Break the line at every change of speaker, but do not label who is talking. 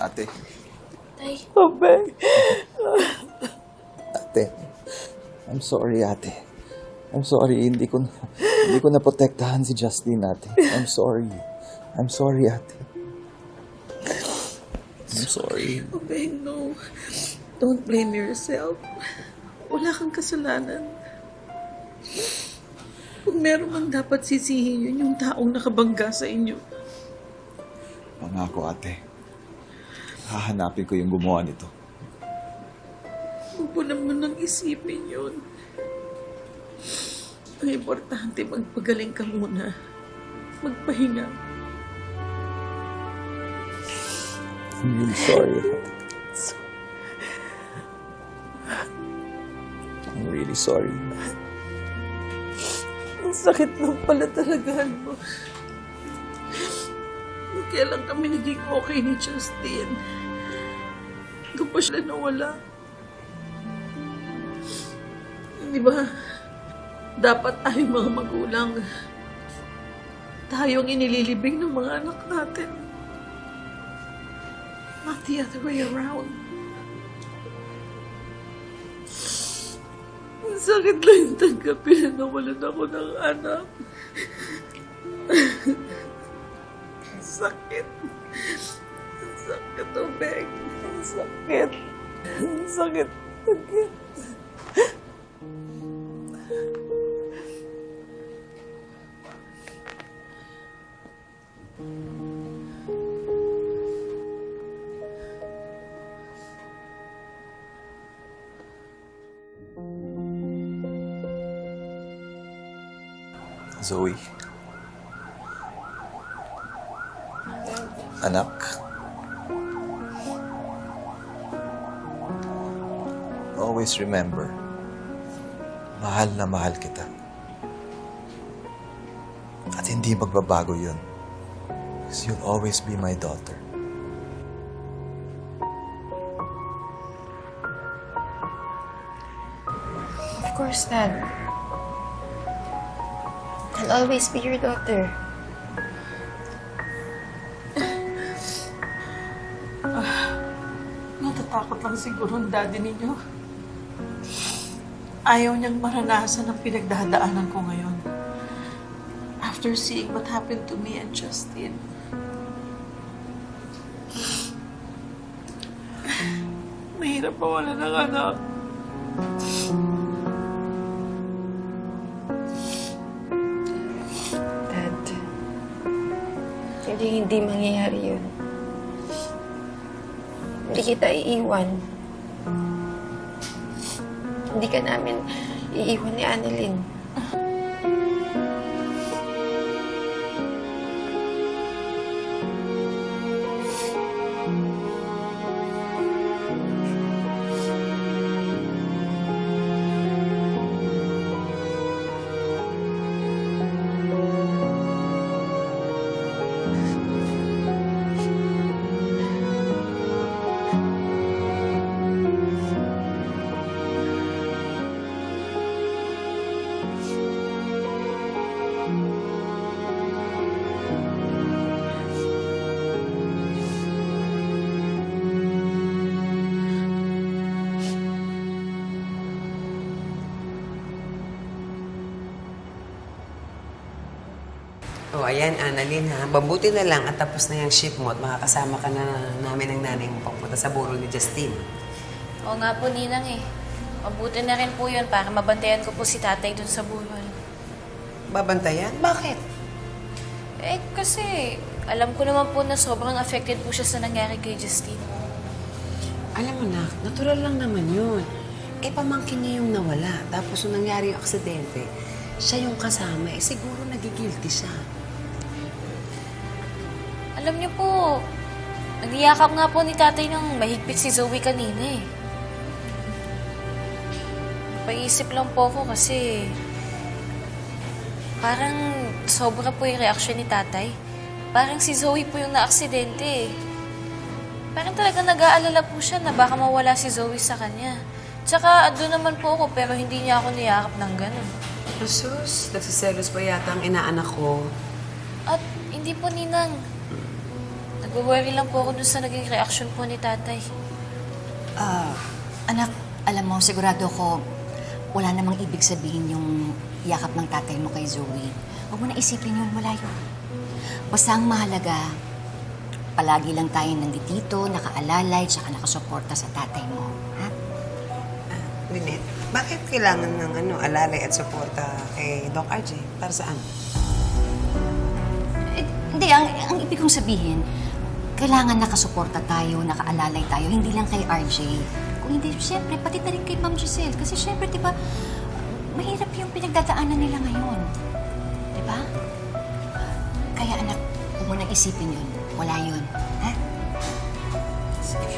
Ate,
Tay,
Abeng.
ate. I'm sorry, ate. I'm sorry, hindi ko na, hindi ko na protektahan si Justine, ate. I'm sorry. I'm sorry, ate. I'm sorry.
Abeng, no. Don't blame yourself. Wala kang kasalanan. Kung meron man dapat sisihin yun, yung taong nakabangga sa inyo.
Pangako, ate. Hahanapin ko yung gumawa nito.
Huwag mo naman nang isipin yun. Ang importante, magpagaling ka muna. Magpahinga.
I'm really sorry. I'm really sorry.
Ang sakit ng palatalagaan mo. Kailan kami naging okay ni Justine? Doon pa siya nawala. Di ba? Dapat tayong mga magulang. Tayong inililibing ng mga anak natin. Not the other way around. Ang sakit lang tanggapin na nawalan ako ng anak. Sakit. Sakit, Obeng. Sakit. Sakit. Sakit.
Zoe. Anak. Always remember, mahal na mahal kita. At hindi magbabago yun. Because you'll always be my daughter.
of course, Dad. I'll always be your daughter.
Natatakot lang siguro ang daddy ninyo. Ayaw niyang maranasan ang pinagdadaanan ko ngayon. After seeing what happened to me and Justin. Mahirap mawala ng anak.
Dad, hindi hindi mangyayari yun. Hindi kita iiwan. Hindi ka namin iiwan ni Annalyn.
O, ayan, Annalyn, ha? Mabuti na lang at tapos na yung shift mo at makakasama ka na namin ng nanay mo papunta sa burol ni Justine.
Oo nga po, Ninang eh. Mabuti na rin po yun para mabantayan ko po si tatay dun sa burol.
Babantayan? Bakit?
Eh, kasi alam ko naman po na sobrang affected po siya sa nangyari kay Justine.
Alam mo na, natural lang naman yun. Eh, pamangkin niya yung nawala. Tapos nung nangyari yung aksidente, siya yung kasama. Eh, siguro nagigilty siya.
Alam niyo po, nagiyakap nga po ni tatay ng mahigpit si Zoe kanina eh. Paisip lang po ako kasi parang sobra po yung reaksyon ni tatay. Parang si Zoe po yung naaksidente eh. Parang talaga nag-aalala po siya na baka mawala si Zoe sa kanya. Tsaka doon naman po ako pero hindi niya ako niyakap ng ganun.
Asus, nagsiselos pa yata ang inaanak ko.
At hindi po ninang. Nag-worry lang po ako dun sa naging reaction po ni tatay.
Ah, anak, alam mo, sigurado ko, wala namang ibig sabihin yung yakap ng tatay mo kay Zoe. Huwag mo na isipin yun, wala yun. Basta ang mahalaga, palagi lang tayo nandito, nakaalalay, tsaka nakasuporta sa tatay mo. Ha?
Ah, Lynette, bakit kailangan ng ano, alalay at suporta kay Doc RJ? Para saan?
Eh, hindi, ang, ang ibig kong sabihin, kailangan nakasuporta tayo, nakaalalay tayo, hindi lang kay RJ. Kung hindi, siyempre, pati na rin kay Ma'am Giselle. Kasi siyempre, di ba, mahirap yung pinagdadaanan nila ngayon. Di ba? Kaya anak, huwag mo nang isipin yun. Wala yun. Ha? Sige,